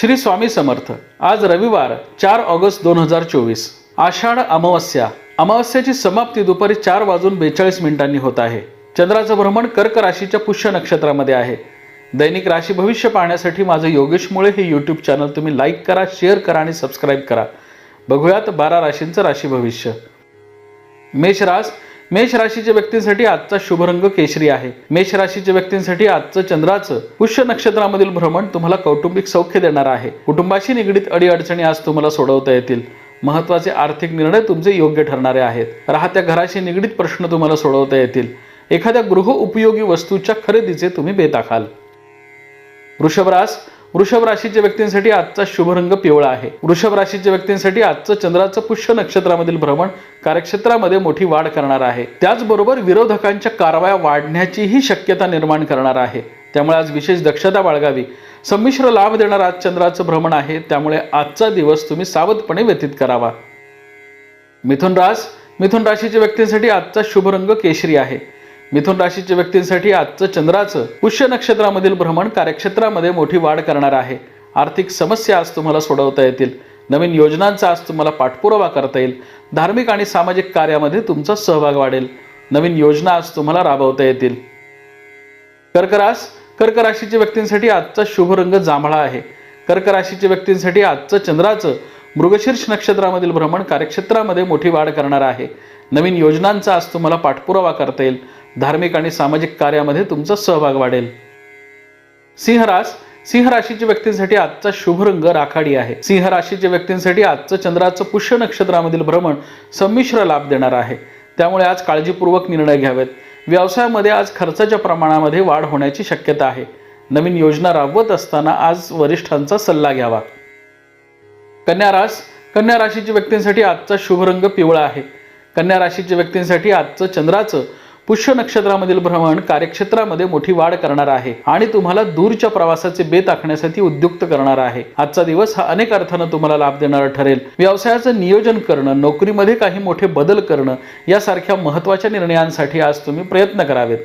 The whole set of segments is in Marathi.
श्री स्वामी समर्थ आज रविवार चार ऑगस्ट दोन हजार चोवीस. आषाढ अमावस्या. अमावस्याची समाप्ती दुपारी चार वाजून बेचाळीस मिनिटांनी होत आहे. चंद्राचं भ्रमण कर्क राशीच्या पुष्य नक्षत्रामध्ये आहे. दैनिक राशी भविष्य पाहण्यासाठी माझं योगेश मुळे हे यूट्यूब चॅनल तुम्ही लाईक करा शेअर करा आणि सबस्क्राईब करा. बघूयात बारा राशींचं राशी भविष्य. मेष रास मेष राशीच्या व्यक्तींसाठी आजचा शुभ रंग केशरी आहे. मेष राशीच्या व्यक्तींसाठी आजचं चंद्राचं पुष्य नक्षत्रामधील भ्रमण तुम्हाला कौटुंबिक सौख्य देणार आहे. कुटुंबाशी निगडीत अडीअडचणी आज तुम्हाला सोडवता येतील. महत्त्वाचे आर्थिक निर्णय तुमचे योग्य ठरणारे आहेत. राहत्या घराशी निगडीत प्रश्न तुम्हाला सोडवता येतील. एखाद्या गृह उपयोगी वस्तूच्या खरेदीचे तुम्ही बेताखाल. वृषभरास वृषभ राशीच्या व्यक्तींसाठी आजचा शुभ रंग पिवळा आहे. वृषभ राशीच्या व्यक्तींसाठी आजचं चंद्राचं पुष्य नक्षत्रामधील भ्रमण कार्यक्षेत्रामध्ये मोठी वाढ करणार आहे. त्याचबरोबर विरोधकांच्या कारवाया वाढण्याचीही शक्यता निर्माण करणार आहे. त्यामुळे आज विशेष दक्षता बाळगावी. संमिश्र लाभ देणारा आज चंद्राचं भ्रमण आहे. त्यामुळे आजचा दिवस तुम्ही सावधपणे व्यतीत करावा. मिथुन रास. मिथुन राशीच्या व्यक्तींसाठी आजचा शुभ रंग केशरी आहे. मिथुन राशीच्या व्यक्तींसाठी आजचं चंद्राचं पुष्य नक्षत्रामधील भ्रमण कार्यक्षेत्रामध्ये मोठी वाढ करणार आहे. आर्थिक समस्या आज तुम्हाला सोडवता येतील. नवीन योजनांचा आज तुम्हाला पाठपुरावा करता येईल. धार्मिक आणि सामाजिक कार्यामध्ये तुमचा सहभाग वाढेल. नवीन योजना आज तुम्हाला राबवता येतील. कर्करास कर्क राशीच्या व्यक्तींसाठी आजचा शुभ रंग जांभळा आहे. कर्क राशीच्या व्यक्तींसाठी आजचं चंद्राचं मृगशीर्ष नक्षत्रामधील भ्रमण कार्यक्षेत्रामध्ये मोठी वाढ करणार आहे. नवीन योजनांचा आज तुम्हाला पाठपुरावा करता येईल. धार्मिक आणि सामाजिक कार्यामध्ये तुमचा सहभाग वाढेल. सिंहरास सिंह राशीच्या व्यक्तींसाठी आजचा शुभ रंग राखाडी आहे. सिंह राशीच्या व्यक्तींसाठी आजचं चंद्राचं पुष्य नक्षत्रामधील भ्रमण संमिश्र लाभ देणार आहे. त्यामुळे आज काळजीपूर्वक निर्णय घ्यावेत. व्यवसायामध्ये आज खर्चाच्या प्रमाणामध्ये वाढ होण्याची शक्यता आहे. नवीन योजना राबवत असताना आज वरिष्ठांचा सल्ला घ्यावा. कन्या रास कन्या राशीच्या व्यक्तींसाठी आजचा शुभ रंग पिवळा आहे. कन्या राशीच्या व्यक्तींसाठी आजचं चंद्राचं पुष्य नक्षत्रामधील भ्रमण कार्यक्षेत्रामध्ये मोठी वाढ करणार आहे आणि तुम्हाला दूरच्या प्रवासाचे बेत आखण्यासाठी उद्युक्त करणार आहे. आजचा दिवस हा अनेक अर्थानं तुम्हाला लाभ देणारा ठरेल. व्यवसायाचं नियोजन करणं नोकरीमध्ये काही मोठे बदल करणं यासारख्या महत्त्वाच्या निर्णयांसाठी आज तुम्ही प्रयत्न करावेत.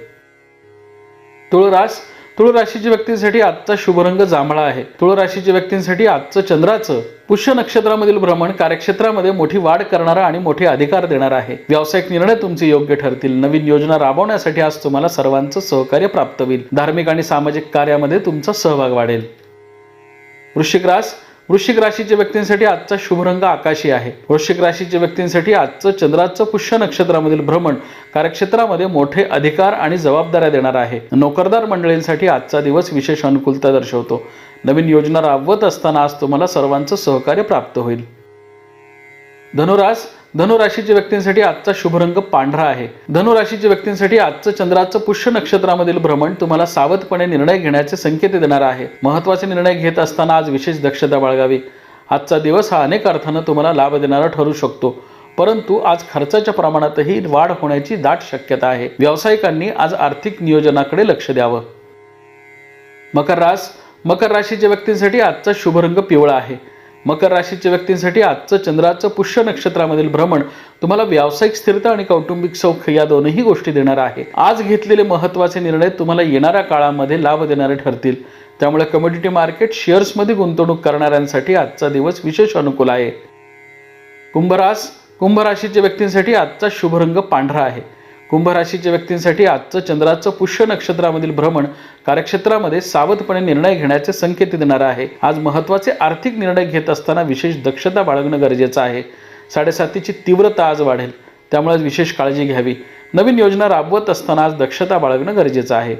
तुळराज तुळ राशीच्या व्यक्तींसाठी आजचा शुभरंग जांभळा आहे. तुळ राशीच्या व्यक्तींसाठी आजचं चंद्राचं पुष्य नक्षत्रामधील भ्रमण कार्यक्षेत्रामध्ये मोठी वाढ करणारा आणि मोठे अधिकार देणार आहे. व्यावसायिक निर्णय तुमचे योग्य ठरतील. नवीन योजना राबवण्यासाठी आज तुम्हाला सर्वांचं सहकार्य प्राप्त होईल. धार्मिक आणि सामाजिक कार्यामध्ये तुमचा सहभाग वाढेल. वृश्चिक रास वृश्चिक राशीच्या व्यक्तींसाठी आजचा शुभरंग आकाशी आहे. वृश्चिक राशीच्या व्यक्तींसाठी आजचं चंद्राचं पुष्य नक्षत्रामधील भ्रमण कार्यक्षेत्रामध्ये मोठे अधिकार आणि जबाबदाऱ्या देणार आहे. नोकरदार मंडळींसाठी आजचा दिवस विशेष अनुकूलता दर्शवतो. नवीन योजना राबवत असताना आज तुम्हाला सर्वांचं सहकार्य प्राप्त होईल. धनुरास धनुराशीच्या व्यक्तींसाठी आजचा शुभ रंग पांढरा आहे. धनुराशीच्या व्यक्तींसाठी आजचं चंद्राचं पुष्य नक्षत्रामधील भ्रमण तुम्हाला सावधपणे निर्णय घेण्याचे संकेत देणार आहे. महत्त्वाचे निर्णय घेत असताना आज विशेष दक्षता बाळगावी. आजचा दिवस हा अनेक अर्थानं तुम्हाला लाभ देणारा ठरू शकतो. परंतु आज खर्चाच्या प्रमाणातही वाढ होण्याची दाट शक्यता आहे. व्यावसायिकांनी आज आर्थिक नियोजनाकडे लक्ष द्यावं. मकर रास. मकर राशीच्या व्यक्तींसाठी आजचा शुभ रंग पिवळा आहे. मकर राशीच्या व्यक्तींसाठी आजचं चंद्राचं पुष्य नक्षत्रामधील भ्रमण तुम्हाला व्यावसायिक स्थिरता आणि कौटुंबिक सौख्य या दोनही गोष्टी देणार आहे. आज घेतलेले महत्त्वाचे निर्णय तुम्हाला येणाऱ्या काळामध्ये लाभ देणारे ठरतील. त्यामुळे कमोडिटी मार्केट शेअर्समध्ये गुंतवणूक करणाऱ्यांसाठी आजचा दिवस विशेष अनुकूल आहे. कुंभरास कुंभ राशीच्या व्यक्तींसाठी आजचा शुभ रंग पांढरा आहे. कुंभराशीच्या व्यक्तींसाठी आजचं चंद्राचं पुष्य नक्षत्रामधील भ्रमण कार्यक्षेत्रामध्ये सावधपणे निर्णय घेण्याचे संकेत देणार आहे. आज महत्त्वाचे आर्थिक निर्णय घेत असताना विशेष दक्षता बाळगणं गरजेचं आहे. साडेसातीची तीव्रता आज वाढेल. त्यामुळे विशेष काळजी घ्यावी. नवीन योजना राबवत असताना आज दक्षता बाळगणं गरजेचं आहे.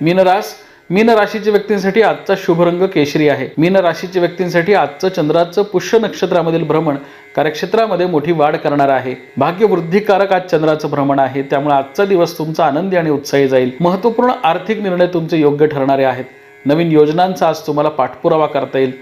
मीनरास मीन राशीच्या व्यक्तींसाठी आजचा शुभ रंग केशरी आहे. मीन राशीच्या व्यक्तींसाठी आजचं चंद्राचं पुष्य नक्षत्रामधील भ्रमण कार्यक्षेत्रामध्ये मोठी वाढ करणार आहे. भाग्य वृद्धिकारक आज चंद्राचं भ्रमण आहे. त्यामुळे आजचा दिवस तुमचा आनंदी आणि उत्साही जाईल. महत्त्वपूर्ण आर्थिक निर्णय तुमचे योग्य ठरणारे आहेत. नवीन योजनांचा आज तुम्हाला पाठपुरावा करता येईल.